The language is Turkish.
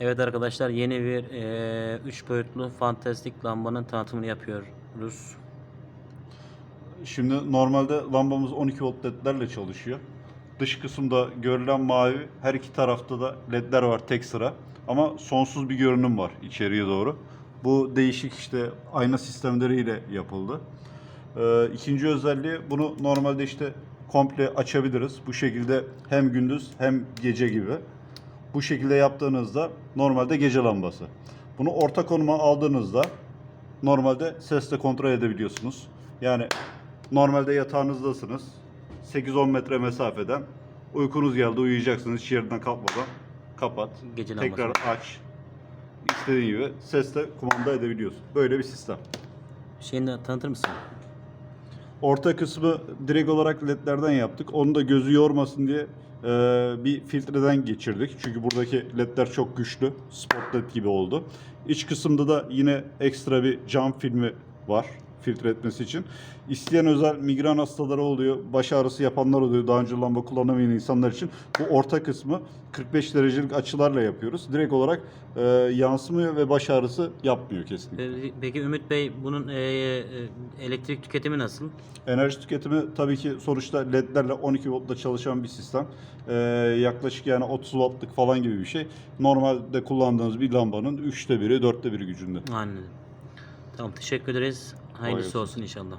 Evet arkadaşlar yeni bir 3 boyutlu fantastik lambanın tanıtımını yapıyoruz. Şimdi normalde lambamız 12 volt ledlerle çalışıyor. Dış kısımda görülen mavi, her iki tarafta da ledler var tek sıra. Ama sonsuz bir görünüm var içeriye doğru. Bu değişik işte ayna sistemleriyle yapıldı. Ee, ikinci özelliği bunu normalde işte komple açabiliriz. Bu şekilde hem gündüz hem gece gibi. Bu şekilde yaptığınızda normalde gece lambası. Bunu orta konuma aldığınızda normalde sesle kontrol edebiliyorsunuz. Yani normalde yatağınızdasınız. 8-10 metre mesafeden uykunuz geldi uyuyacaksınız hiç yerinden kalkmadan kapat. Gece Tekrar lambası. aç. İstediğin gibi sesle kumanda edebiliyorsun. Böyle bir sistem. Şeyini tanıtır mısın? Orta kısmı direkt olarak ledlerden yaptık. Onu da gözü yormasın diye e, bir filtreden geçirdik. Çünkü buradaki ledler çok güçlü. Spot led gibi oldu. İç kısımda da yine ekstra bir cam filmi var filtre etmesi için. İsteyen özel migren hastaları oluyor, baş ağrısı yapanlar oluyor, daha önce lamba kullanamayan insanlar için. Bu orta kısmı 45 derecelik açılarla yapıyoruz. Direkt olarak e, yansımıyor ve baş ağrısı yapmıyor kesinlikle. Peki- Peki Ümit Bey bunun e, e, elektrik tüketimi nasıl? Enerji tüketimi tabii ki sonuçta ledlerle 12 voltla çalışan bir sistem. Ee, yaklaşık yani 30 wattlık falan gibi bir şey. Normalde kullandığınız bir lambanın 3'te biri, 4'te biri gücünde. Anladım. Tamam teşekkür ederiz. Hayırlısı olsun inşallah.